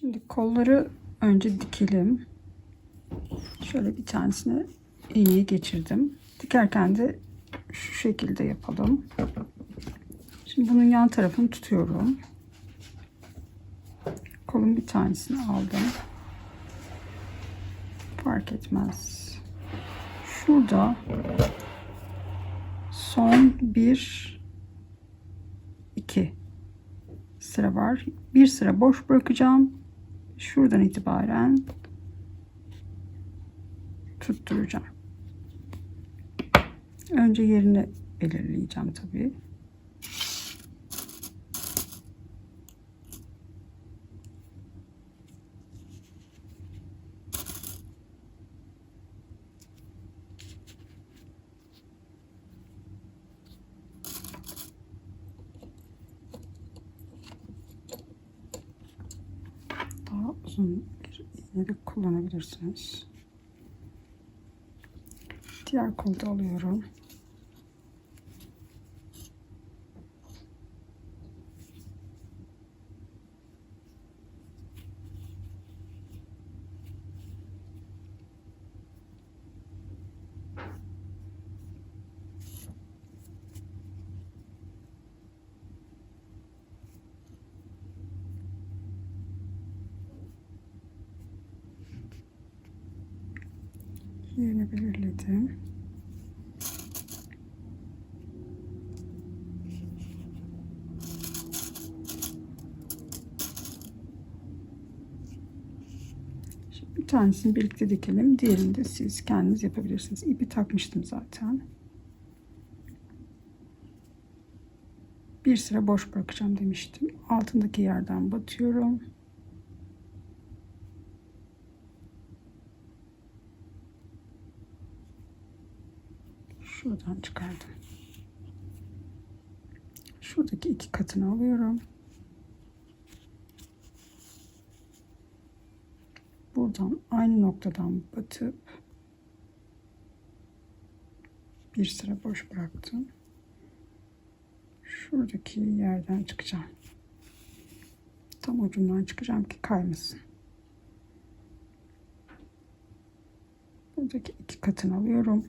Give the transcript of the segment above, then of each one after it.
Şimdi kolları önce dikelim. Şöyle bir tanesini iğneyi geçirdim. Dikerken de şu şekilde yapalım. Şimdi bunun yan tarafını tutuyorum. Kolun bir tanesini aldım. Fark etmez. Şurada son bir iki sıra var. Bir sıra boş bırakacağım. Şuradan itibaren tutturacağım. Önce yerini belirleyeceğim tabii. Daha uzun bir iğne de kullanabilirsiniz. Diğer kolu da alıyorum. Yerini belirledim. Şimdi bir tanesini birlikte dikelim. Diğerini de siz kendiniz yapabilirsiniz. İpi takmıştım zaten. Bir sıra boş bırakacağım demiştim. Altındaki yerden batıyorum. Şuradan çıkardım. Şuradaki iki katını alıyorum. Buradan aynı noktadan batıp bir sıra boş bıraktım. Şuradaki yerden çıkacağım. Tam ucundan çıkacağım ki kaymasın. Buradaki iki katını alıyorum.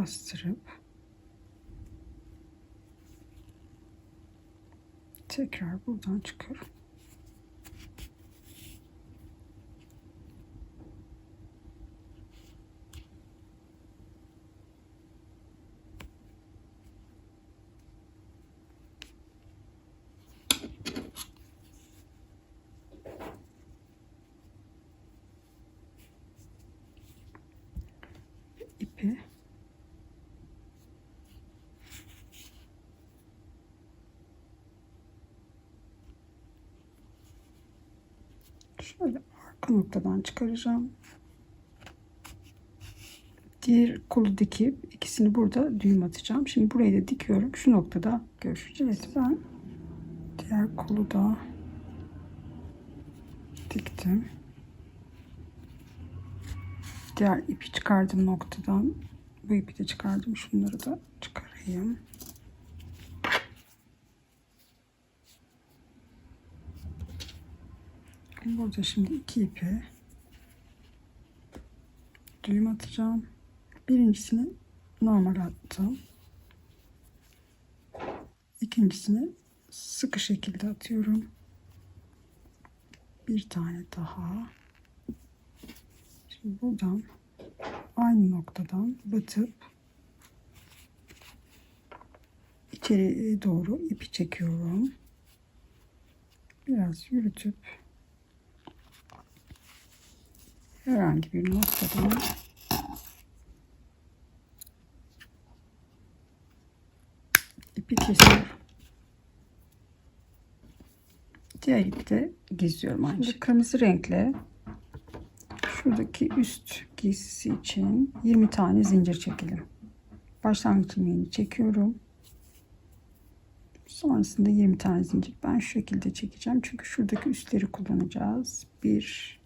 Bastırıp tekrar buradan çıkıyorum. ipi Şöyle arka noktadan çıkaracağım. Diğer kolu dikip ikisini burada düğüm atacağım. Şimdi burayı da dikiyorum. Şu noktada görüşeceğiz. Ben diğer kolu da diktim. Diğer ipi çıkardım noktadan. Bu ipi de çıkardım. Şunları da çıkarayım. Burada şimdi iki ipi düğüm atacağım. Birincisini normal attım. İkincisini sıkı şekilde atıyorum. Bir tane daha. Şimdi buradan aynı noktadan batıp içeri doğru ipi çekiyorum. Biraz yürütüp herhangi bir noktadan ipi kesiyorum. Diğer ipi de gizliyorum aynı Şimdi kırmızı renkle şuradaki üst giysisi için 20 tane zincir çekelim. Başlangıç ilmeğini çekiyorum. Sonrasında 20 tane zincir. Ben şu şekilde çekeceğim. Çünkü şuradaki üstleri kullanacağız. 1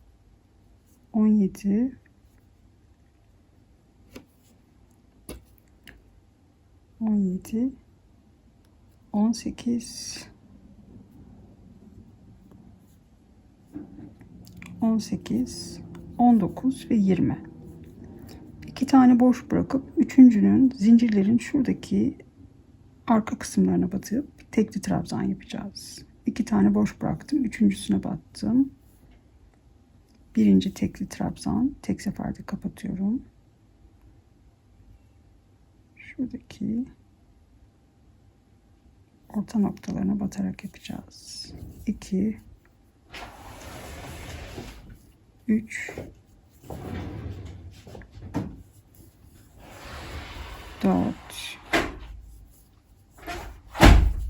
17 17 18 18 19 ve 20 iki tane boş bırakıp üçüncünün zincirlerin şuradaki arka kısımlarına batıp tekli trabzan yapacağız. İki tane boş bıraktım. Üçüncüsüne battım. Birinci tekli trabzan. Tek seferde kapatıyorum. Şuradaki orta noktalarına batarak yapacağız. 2 3 4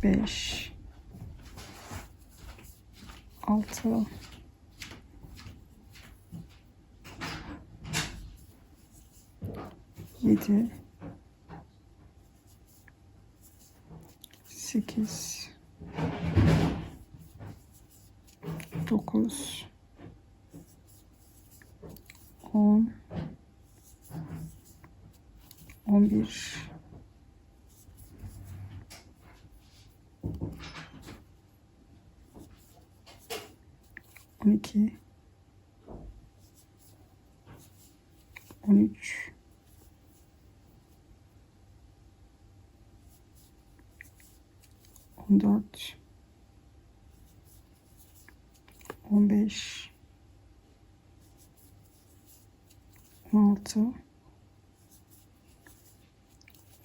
5 6 7 8 9 10 11 12 13 14 15 16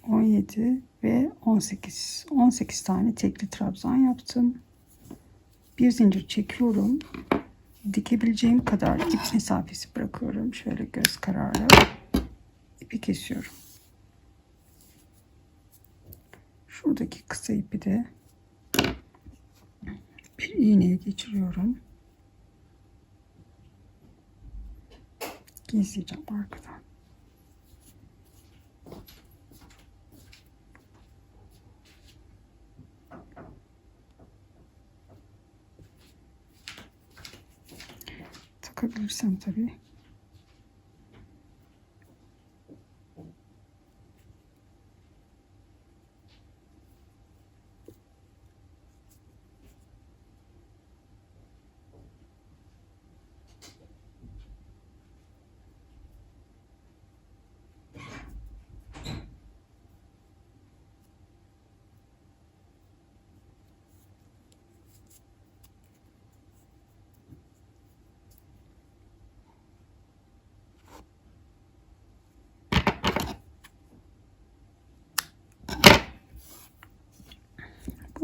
17 ve 18 18 tane tekli trabzan yaptım. Bir zincir çekiyorum. Dikebileceğim kadar ip mesafesi bırakıyorum. Şöyle göz kararı. İpi kesiyorum. Şuradaki kısa ipi de iğneye geçiriyorum gizleyeceğim arkadan takabilirsem tabii.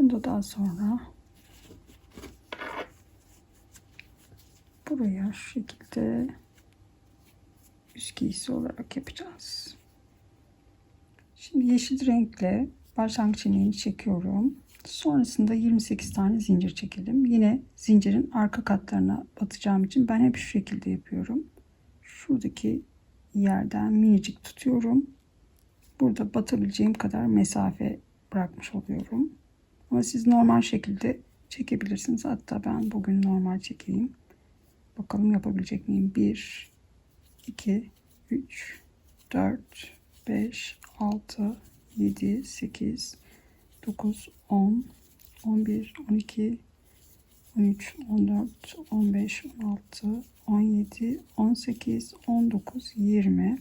Bunda daha sonra buraya şu şekilde üst giysi olarak yapacağız. Şimdi yeşil renkle başlangıç ilmeğini çekiyorum. Sonrasında 28 tane zincir çekelim. Yine zincirin arka katlarına batacağım için ben hep şu şekilde yapıyorum. Şuradaki yerden minicik tutuyorum. Burada batabileceğim kadar mesafe bırakmış oluyorum. Ama siz normal şekilde çekebilirsiniz. Hatta ben bugün normal çekeyim. Bakalım yapabilecek miyim? 1, 2, 3, 4, 5, 6, 7, 8, 9, 10, 11, 12, 13, 14, 15, 16, 17, 18, 19, 20,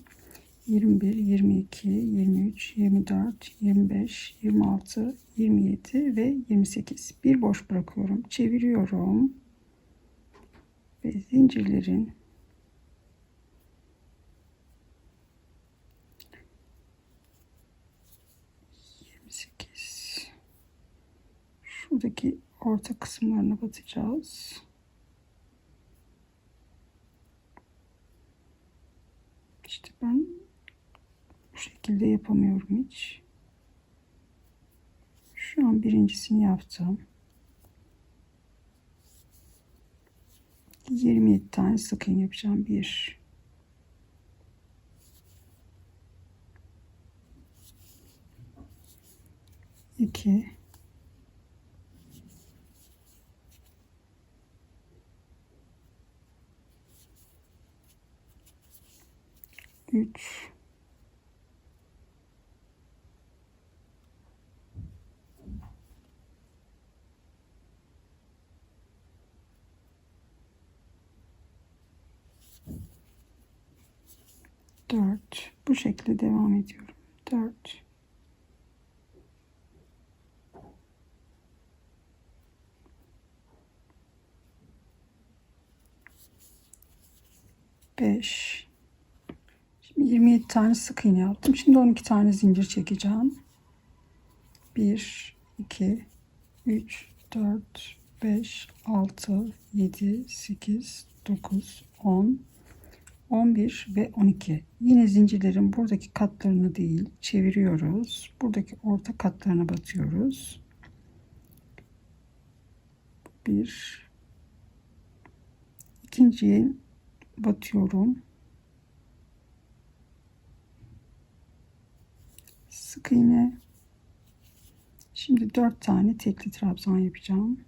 21, 22, 23, 24, 25, 26, 27 ve 28. Bir boş bırakıyorum. Çeviriyorum. Ve zincirlerin şuradaki orta kısımlarına batacağız. İşte ben şekilde yapamıyorum hiç. Şu an birincisini yaptım. 27 tane sık iğne yapacağım. 1 2 3 4 bu şekilde devam ediyorum 4 5 Şimdi 27 tane sık iğne yaptım. Şimdi 12 tane zincir çekeceğim. 1 2 3 4 5 6 7 8 9 10 11 ve 12. Yine zincirlerin buradaki katlarını değil çeviriyoruz. Buradaki orta katlarına batıyoruz. Bir ikinciye batıyorum. Sık iğne. Şimdi 4 tane tekli trabzan yapacağım.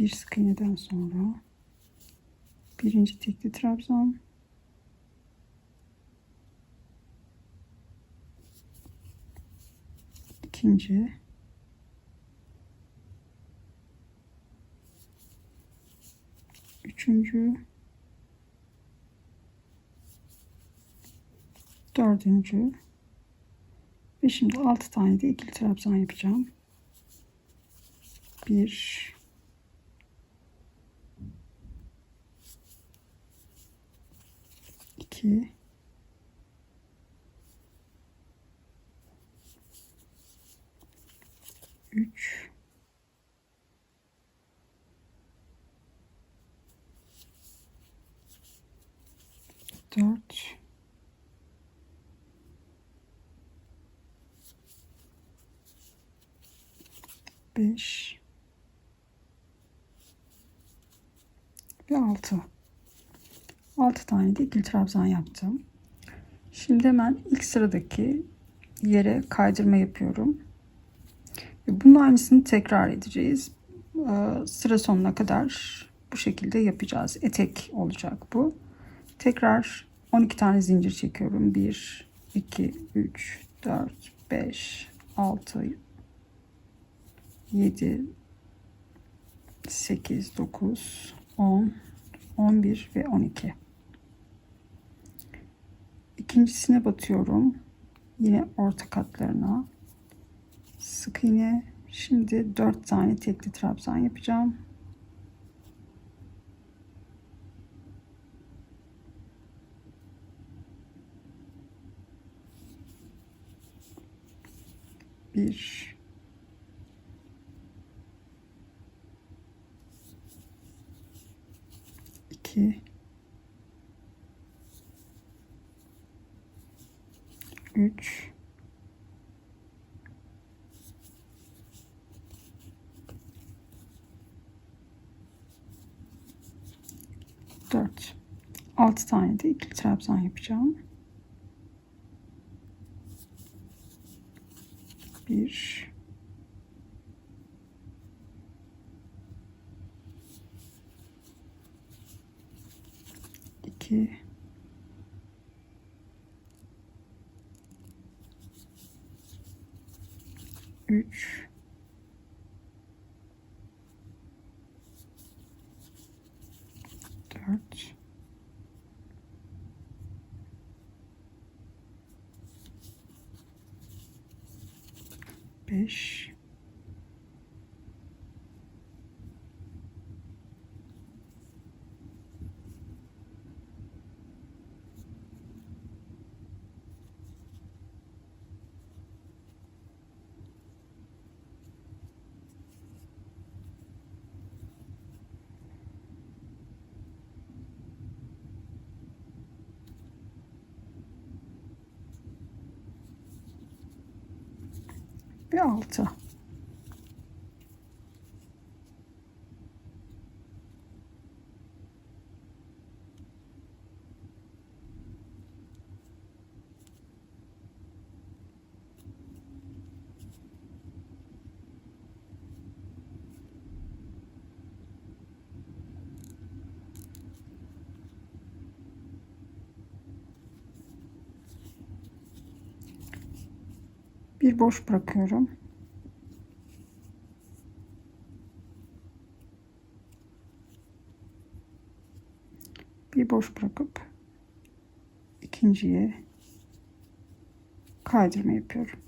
Bir sık iğneden sonra birinci tekli trabzan. İkinci. Üçüncü. Dördüncü. Ve şimdi altı tane de ikili trabzan yapacağım. Bir 2 3 4 5 ve 6 6 tane de ikili trabzan yaptım. Şimdi hemen ilk sıradaki yere kaydırma yapıyorum. Bunun aynısını tekrar edeceğiz. Ee, sıra sonuna kadar bu şekilde yapacağız. Etek olacak bu. Tekrar 12 tane zincir çekiyorum. 1, 2, 3, 4, 5, 6, 7, 8, 9, 10, 11 ve 12. İkincisine batıyorum. Yine orta katlarına. Sık iğne. Şimdi 4 tane tekli trabzan yapacağım. Bir, 2 3 4 6 tane de ikili trabzan yapacağım. 1 2 3 ve 6. Bir boş bırakıyorum. Bir boş bırakıp ikinciye kaydırma yapıyorum.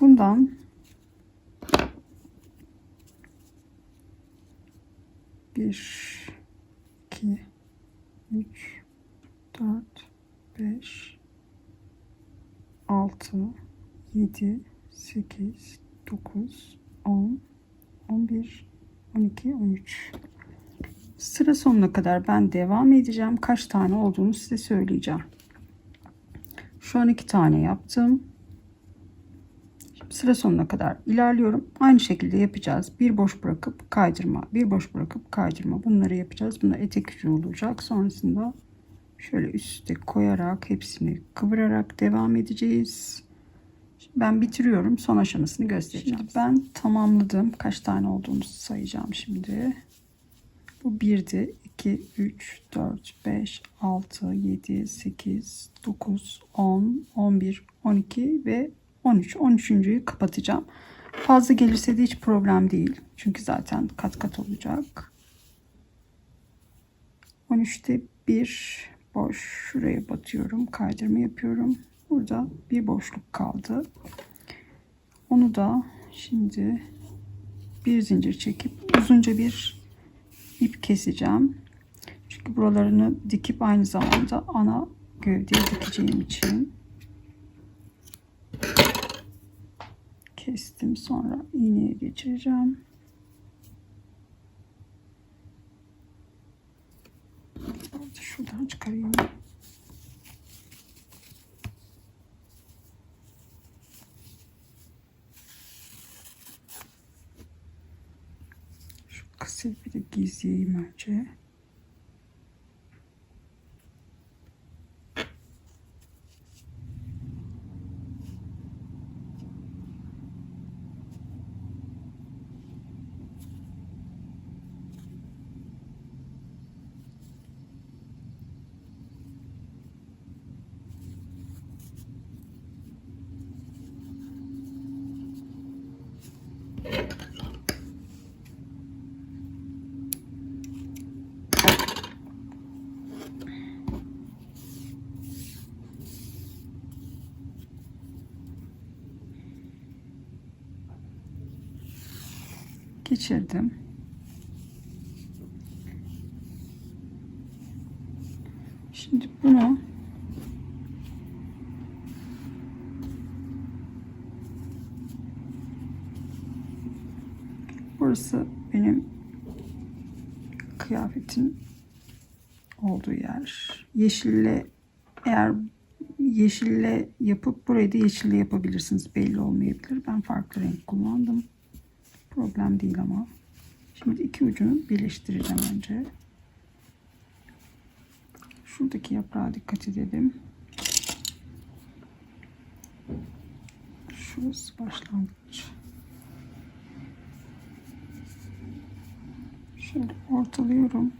Bundan bir, iki, üç, 4 5 6 7 8 9 10 11 12 13 Sıra sonuna kadar ben devam edeceğim. Kaç tane olduğunu size söyleyeceğim. Şu an iki tane yaptım. Şimdi sıra sonuna kadar ilerliyorum. Aynı şekilde yapacağız. Bir boş bırakıp kaydırma, bir boş bırakıp kaydırma. Bunları yapacağız. Bunlar etek yüzü olacak. Sonrasında şöyle üste koyarak hepsini kıvırarak devam edeceğiz. Şimdi ben bitiriyorum. Son aşamasını göstereceğim. Şimdi ben tamamladım. Kaç tane olduğunu sayacağım şimdi. Bu 1'di. 2, 3, 4, 5, 6, 7, 8, 9, 10, 11, 12 ve 13. 13.yü kapatacağım. Fazla gelirse de hiç problem değil. Çünkü zaten kat kat olacak. 13'te bir boş şuraya batıyorum kaydırma yapıyorum burada bir boşluk kaldı. Onu da şimdi bir zincir çekip uzunca bir ip keseceğim. Çünkü buralarını dikip aynı zamanda ana gövdeye dikeceğim için kestim. Sonra iğneye geçireceğim. Şuradan çıkarayım. De gizleyeyim önce. Geçirdim. Şimdi bunu burası benim kıyafetin olduğu yer. Yeşille eğer yeşille yapıp burayı da yeşille yapabilirsiniz. Belli olmayabilir. Ben farklı renk kullandım. Problem değil ama. Şimdi iki ucunu birleştireceğim önce. Şuradaki yaprağa dikkat edelim. Şurası başlangıç. Şöyle ortalıyorum.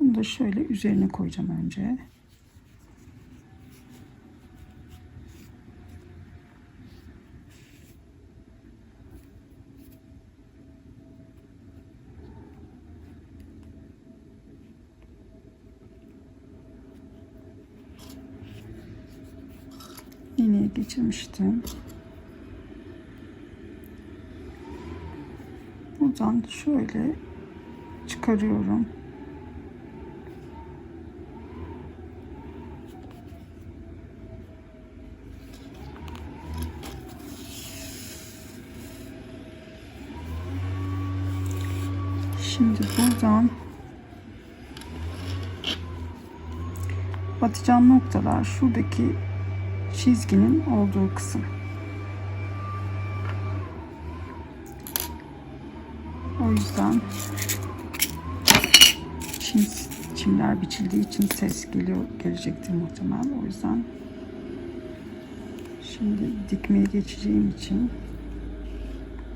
Bunu da şöyle üzerine koyacağım önce. iğneye geçirmiştim. buradan şöyle çıkarıyorum. Şimdi buradan batacağım noktalar şuradaki çizginin olduğu kısım. O yüzden çim, çimler biçildiği için ses geliyor gelecektir muhtemelen. O yüzden şimdi dikmeye geçeceğim için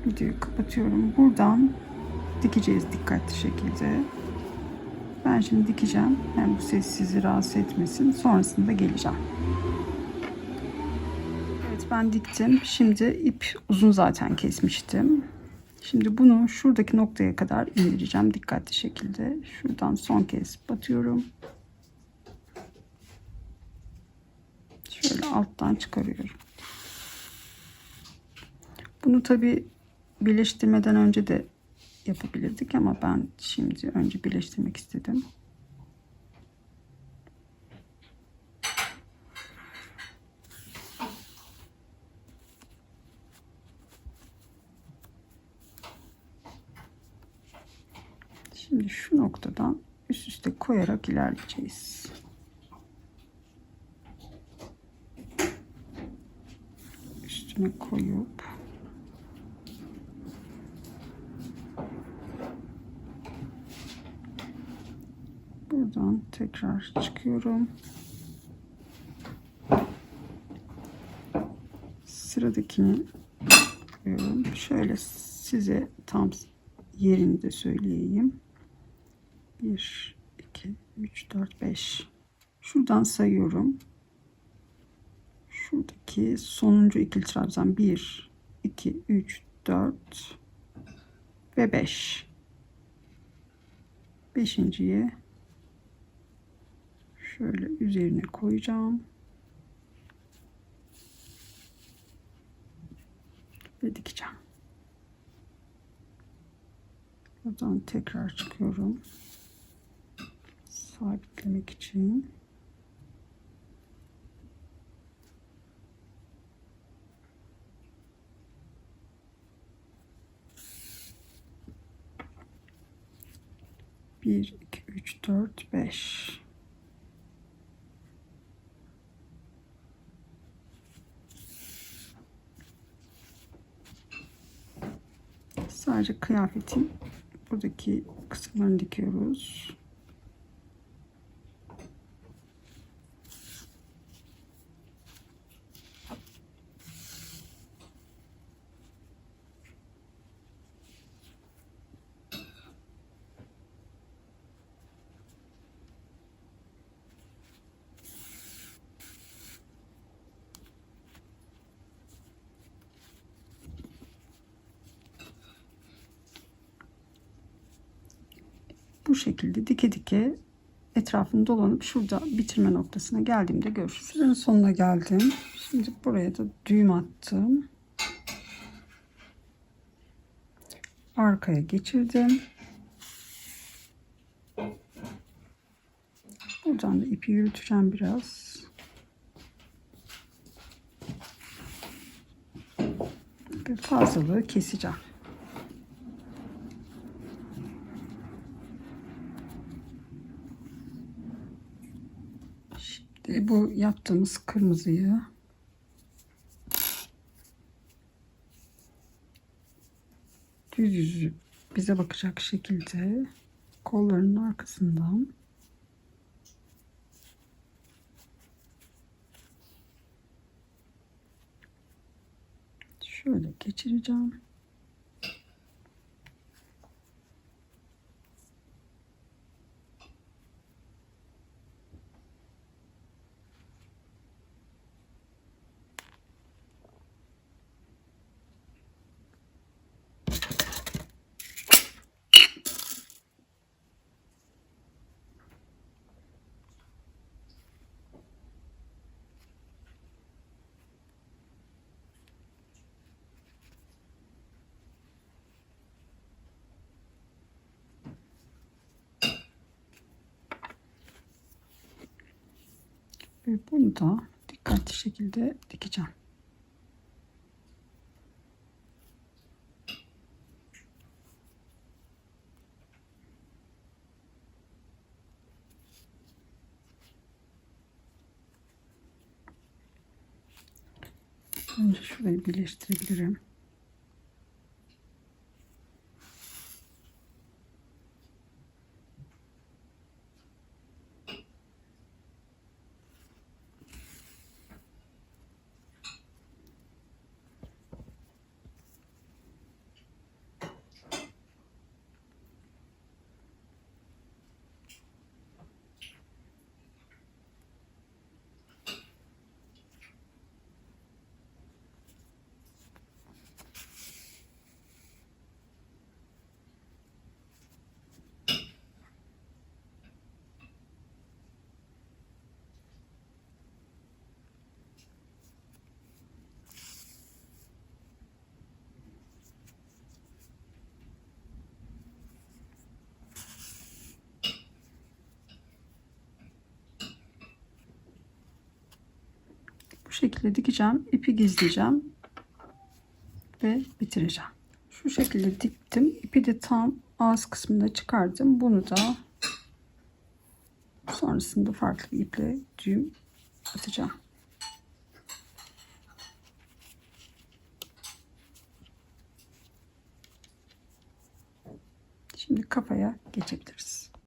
videoyu kapatıyorum. Buradan dikeceğiz dikkatli şekilde. Ben şimdi dikeceğim. Hem bu ses sizi rahatsız etmesin. Sonrasında geleceğim. Evet ben diktim. Şimdi ip uzun zaten kesmiştim. Şimdi bunu şuradaki noktaya kadar indireceğim dikkatli şekilde. Şuradan son kez batıyorum. Şöyle alttan çıkarıyorum. Bunu tabi birleştirmeden önce de yapabilirdik ama ben şimdi önce birleştirmek istedim. Şimdi şu noktadan üst üste koyarak ilerleyeceğiz. Üstüne koyup buradan tekrar çıkıyorum. Sıradakini koyuyorum. Şöyle size tam yerini de söyleyeyim. 1, 2, 3, 4, 5. Şuradan sayıyorum. Şuradaki sonuncu ikili trabzan 1, 2, 3, 4 ve 5. Beşinciye şöyle üzerine koyacağım. Ve dikeceğim. Buradan tekrar çıkıyorum. Sabitlemek için. Bir, iki, üç, dört, beş. Sadece kıyafetin buradaki kısımlarını dikiyoruz. Bu şekilde dike dike etrafını dolanıp şurada bitirme noktasına geldiğimde görüşürüz. Sıranın sonuna geldim. Şimdi buraya da düğüm attım. Arkaya geçirdim. Buradan da ipi yürüteceğim biraz. Ve fazlalığı keseceğim. Şimdi bu yaptığımız kırmızıyı düz yüzü bize bakacak şekilde kollarının arkasından şöyle geçireceğim. Ve bunu da dikkatli şekilde dikeceğim. Önce şurayı birleştirebilirim. Şekilde dikeceğim. ipi gizleyeceğim. Ve bitireceğim. Şu şekilde diktim. İpi de tam ağız kısmında çıkardım. Bunu da sonrasında farklı bir iple düğüm atacağım. Şimdi kafaya geçebiliriz.